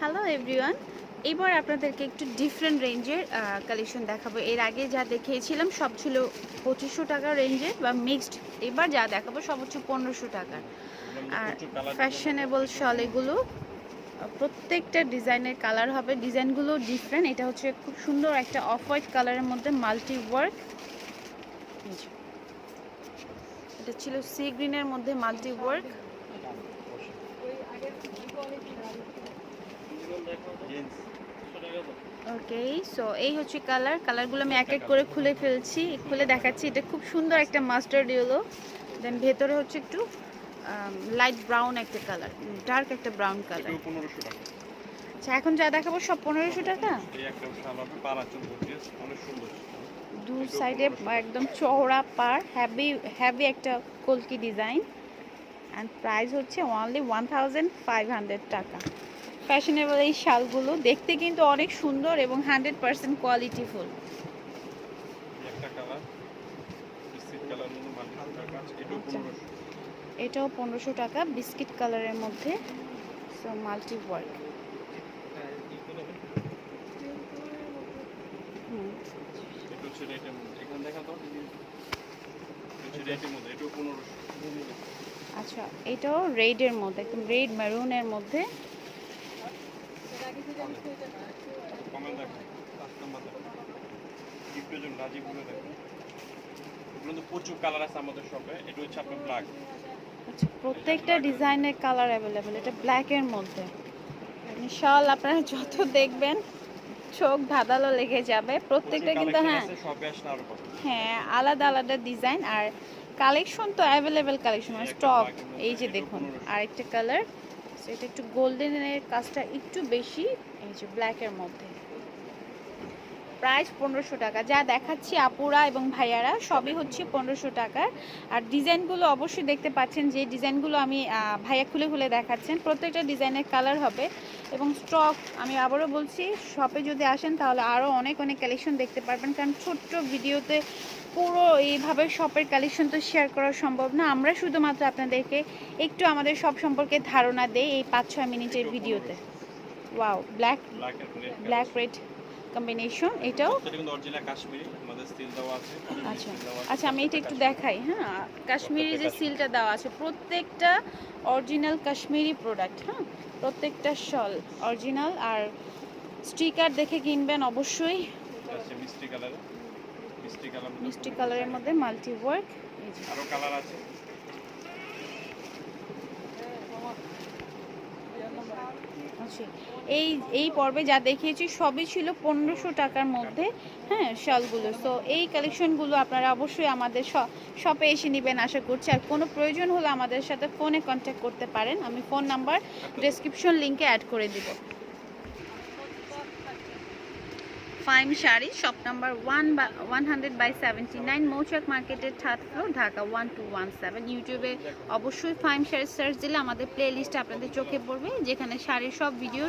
Hello everyone এবার আপনাদেরকে একটু ডিফারেন্ট রেঞ্জের কালেকশন দেখাবো। এর আগে যা দেখিয়েছিলাম, সব ছিল পঁচিশশো টাকা রেঞ্জের বা মিক্সড এবার যা দেখাবো, সব হচ্ছে পনেরোশো টাকার। আর ফ্যাশনেবল শল এগুলো প্রত্যেকটা ডিজাইনের কালার হবে। ডিজাইনগুলো ডিফারেন্ট এটা হচ্ছে খুব সুন্দর একটা অফ হোয়াইট কালারের মধ্যে মাল্টি ওয়ার্ক এটা ছিল সি গ্রিনের মধ্যে মাল্টি ওয়ার্ক ওকে সো এই হচ্ছে কালার কালারগুলো আমি এক এক করে খুলে ফেলছি খুলে দেখাচ্ছি। এটা খুব সুন্দর একটা মাস্টার্ড ইয়েলো দেন ভেতরে হচ্ছে একটু লাইট ব্রাউন একটা কালার ডার্ক একটা ব্রাউন কালার পনেরোশো টাকা। আচ্ছা এখন যা দেখাবো সব পনেরোশো টাকা? দু সাইডে একদম চওড়া পার হ্যাভি হ্যাভি একটা কলকি ডিজাইন অ্যান্ড প্রাইস হচ্ছে only one thousand five hundred টাকা। ফ্যাশনেবল এই শালগুলো দেখতে কিন্তু অনেক সুন্দর এবং হান্ড্রেড পার্সেন্ট কোয়ালিটিফুল। এটাও আচ্ছা। পনেরোশো। এটাও পনেরোশো টাকা বিস্কিট কালারের মধ্যে। সো মাল্টি ওয়ার্ক আচ্ছা এটাও রেডের মধ্যে একদম রেড মেরুনের মধ্যে। কমেন্ট দেখো পাঁচ নাম্বার দেখো। কি রাজীবগুলো দেখো। এগুলো তো প্রচুর কালার আছে আমাদের শপে এটা হচ্ছে আপনার ব্ল্যাক আচ্ছা প্রত্যেকটা ডিজাইনের কালার অ্যাভেলেবেল এটা ব্ল্যাকের মধ্যে। শাল আপনারা যত দেখবেন চোখ ধাঁধালো লেগে যাবে। প্রত্যেকটা কিন্তু হ্যাঁ। হ্যাঁ আলাদা আলাদা ডিজাইন আর কালেকশন তো অ্যাভেলেবেল কালেকশন স্টক এই যে দেখুন আরেকটা কালার এটা একটু গোল্ডেনের কাজটা একটু বেশি এই যে ব্ল্যাকের মধ্যে। প্রাইস পনেরোশো টাকা। যা দেখাচ্ছি আপুরা এবং ভাইয়ারা সবই হচ্ছে পনেরোশো টাকার। আর ডিজাইনগুলো অবশ্যই দেখতে পাচ্ছেন যে ডিজাইনগুলো আমি ভাইয়া খুলে খুলে দেখাচ্ছেন প্রত্যেকটা ডিজাইনের কালার হবে। এবং স্টক আমি আবারও বলছি শপে যদি আসেন তাহলে আরও অনেক অনেক কালেকশন দেখতে পারবেন। কারণ ছোট্ট ভিডিওতে পুরো এইভাবে শপের কালেকশন তো শেয়ার করা সম্ভব না। আমরা শুধুমাত্র আপনাদেরকে একটু আমাদের সব সম্পর্কে ধারণা দেই এই পাঁচ ছয় মিনিটের ভিডিওতে। Wow black black red combination এটাও? এটা কিন্তু অরিজিনাল কাশ্মীরি আমাদের স্টিল দেওয়া আছে। আচ্ছা আছে, আচ্ছা আমি এটা একটু দেখাই হ্যাঁ কাশ্মীরি যে সিলটা দেওয়া আছে প্রত্যেকটা অরিজিনাল কাশ্মীরি প্রোডাক্ট হ্যাঁ প্রত্যেকটা শল অরিজিনাল আর স্টিকার দেখে কিনবেন অবশ্যই। মিষ্টি কালার মিষ্টি কালার কালারের মধ্যে মাল্টি ওয়ার্ক আরও কালার আছে। আচ্ছা এই এই পর্বে যা দেখিয়েছি সবই ছিল পনেরোশো টাকার মধ্যে হ্যাঁ শলগুলো। তো এই কালেকশনগুলো আপনারা অবশ্যই আমাদের শপে এসে নেবেন আশা করছি। আর কোনো প্রয়োজন হলে আমাদের সাথে ফোনে কন্ট্যাক্ট করতে পারেন। আমি ফোন নাম্বার ডেসক্রিপশন লিঙ্কে অ্যাড করে দিব। Faim sari shop number one বা one hundred by seventy nine Mouchak মার্কেটের third floor Dhaka one two one seven ইউটিউবে অবশ্যই ফাইন শাড়ি সার্চ দিলে আমাদের প্লে লিস্টে আপনাদের চোখে পড়বে, যেখানে শাড়ির সব ভিডিও